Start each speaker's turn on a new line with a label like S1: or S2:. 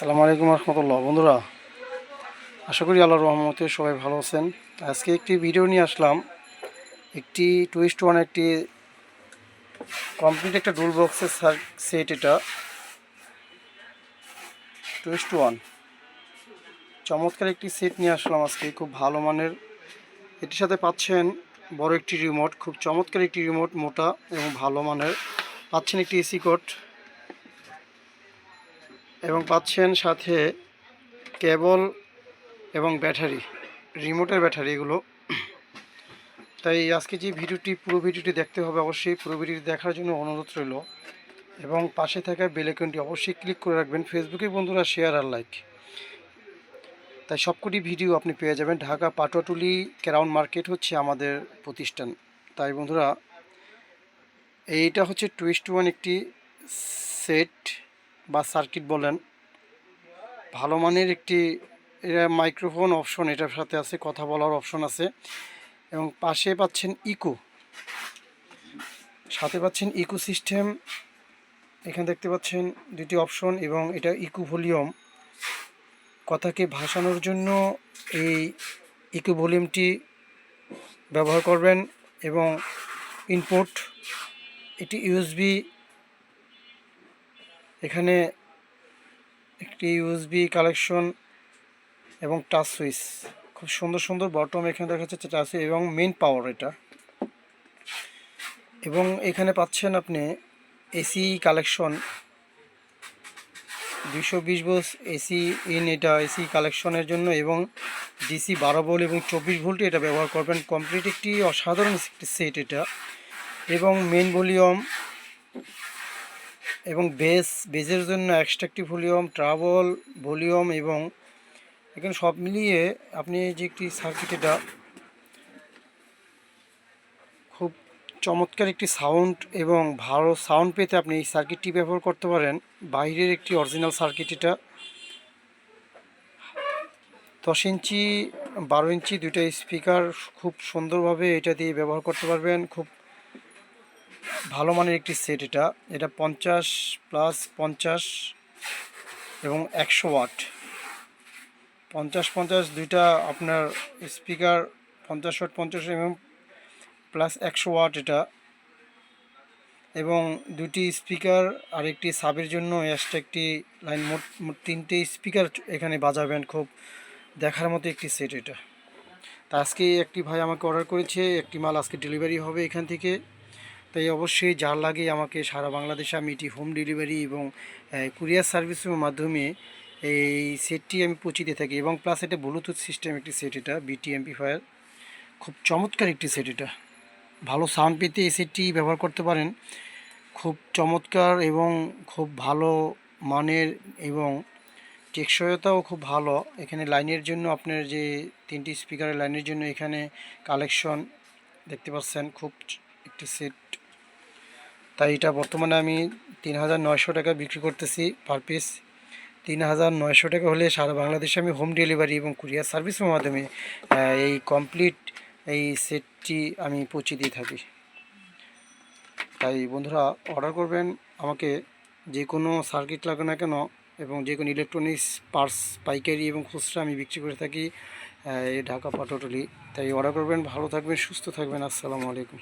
S1: সালামু আলাইকুম রহমতুল্লাহ। বন্ধুরা, আশা করি আল্লাহ রহমতে সবাই ভালো আছেন। আজকে একটি ভিডিও নিয়ে আসলাম। একটি টুইস্ট ওয়ান একটি কমপ্লিট একটা ডুল বক্সের সেট এটা। টুইস্ট ওয়ান চমৎকার একটি সেট নিয়ে আসলাম আজকে, খুব ভালো মানের। এটির সাথে পাচ্ছেন বড় একটি রিমোট খুব চমৎকার একটি রিমোট মোটা এবং ভালো মানের। পাচ্ছেন একটি এসি কোড এবং পাচ্ছেন সাথে কেবল এবং ব্যাটারি, রিমোটের ব্যাটারি এগুলো। তাই আজকে যে ভিডিওটি, পুরো ভিডিওটি দেখতে হবে অবশ্যই। পুরো ভিডিওটি দেখার জন্য অনুরোধ রইল। এবং পাশে থাকা বেলেকনটি অবশ্যই ক্লিক করে রাখবেন। ফেসবুকে বন্ধুরা শেয়ার আর লাইক। তাই সবকটি ভিডিও আপনি পেয়ে যাবেন। ঢাকা পাটোয়াটুলি ক্রাউন মার্কেট হচ্ছে আমাদের প্রতিষ্ঠান। তাই বন্ধুরা, এইটা হচ্ছে টুইস্ট ওয়ান একটি সেট। বা সার্কিট বলেন, ভালো মানের একটি মাইক্রোফোন অপশন এটার সাথে আছে, কথা বলার অপশন আছে। এবং পাশে পাচ্ছেন ইকো সাথে পাচ্ছেন ইকো সিস্টেম এখানে দেখতে পাচ্ছেন দুটি অপশন এবং এটা ইকো ভলিউম কথাকে ভাসানোর জন্য এই ইকো ভলিউমটি ব্যবহার করবেন এবং ইনপুট এটি ইউএসবি এখানে একটি ইউএসবি কালেকশন এবং টাচ সুইচ খুব সুন্দর সুন্দর বটম এখানে দেখা যাচ্ছে টাচ সুইচ এবং মেন পাওয়ার এটা। এবং এখানে পাচ্ছেন আপনি এসি কালেকশন দুশো বিশ বোস এসি ইন এটা এসি কালেকশনের জন্য এবং ডিসি বারো ভোল্ট এবং চব্বিশ ভোল্ট এটা ব্যবহার করবেন। কমপ্লিট একটি অসাধারণ সেট এটা। এবং মেন ভলিউম এবং বেস বেসের জন্য এক্সট্রাকটিভ ভলিউম ট্রাভেল ভলিউম এবং এখানে সব মিলিয়ে আপনি যে একটি সার্কিট এটা খুব চমৎকার একটি সাউন্ড এবং ভালো সাউন্ড পেতে আপনি এই সার্কিটটি ব্যবহার করতে পারেন। বাইরের একটি অরিজিনাল সার্কিট এটা। দশ ইঞ্চি, বারো ইঞ্চি দুইটা স্পিকার খুব সুন্দরভাবে এটা দিয়ে ব্যবহার করতে পারবেন। খুব ভালো মানের একটি সেট এটা। এটা পঞ্চাশ প্লাস পঞ্চাশ এবং একশো ওয়াট পঞ্চাশ পঞ্চাশ দুইটা আপনার স্পিকার পঞ্চাশ ওয়াট পঞ্চাশ এবং প্লাস একশো ওয়াট এটা। এবং দুটি স্পিকার আর একটি সাবের জন্য এক্সট্রা একটি লাইন মোট মোট তিনটে স্পিকার এখানে বাজাবেন খুব দেখার মতো একটি সেট এটা। তা আজকে একটি ভাই আমাকে অর্ডার করেছে, একটি মাল আজকে ডেলিভারি হবে এখান থেকে। তাই অবশ্যই যার লাগে আমাকে সারা বাংলাদেশে আমি এটি হোম ডেলিভারি এবং কুরিয়ার সার্ভিসের মাধ্যমে এই সেটটি আমি দিয়ে থাকি এবং প্লাস এটা ব্লুটুথ সিস্টেম একটি সেট এটা বিটি এমপিফায়ার খুব চমৎকার একটি সেট এটা। ভালো সাউন্ড পেতে এই সেটটি ব্যবহার করতে পারেন। খুব চমৎকার এবং খুব ভালো মানের এবং টেকসইতাও খুব ভালো। এখানে লাইনের জন্য আপনার যে তিনটি স্পিকারের লাইনের জন্য এখানে কালেকশন দেখতে পাচ্ছেন। খুব একটি সেট তাই এটা বর্তমানে আমি তিন হাজার নয়শো টাকা বিক্রি করতেছি পার পিস তিন হাজার নয়শো টাকা হলে সারা বাংলাদেশে আমি হোম ডেলিভারি এবং কুরিয়ার সার্ভিসের মাধ্যমে এই কমপ্লিট এই সেটটি আমি পৌঁছে দিয়ে থাকি। তাই বন্ধুরা অর্ডার করবেন আমাকে যে কোনো সার্কিট লাগে না কেন এবং যে কোনো ইলেকট্রনিক্স পার্স পাইকারি এবং খুচরা আমি বিক্রি করে থাকি এই ঢাকা পাটোটলি তাই অর্ডার করবেন, ভালো থাকবেন, সুস্থ থাকবেন। আসসালামু আলাইকুম।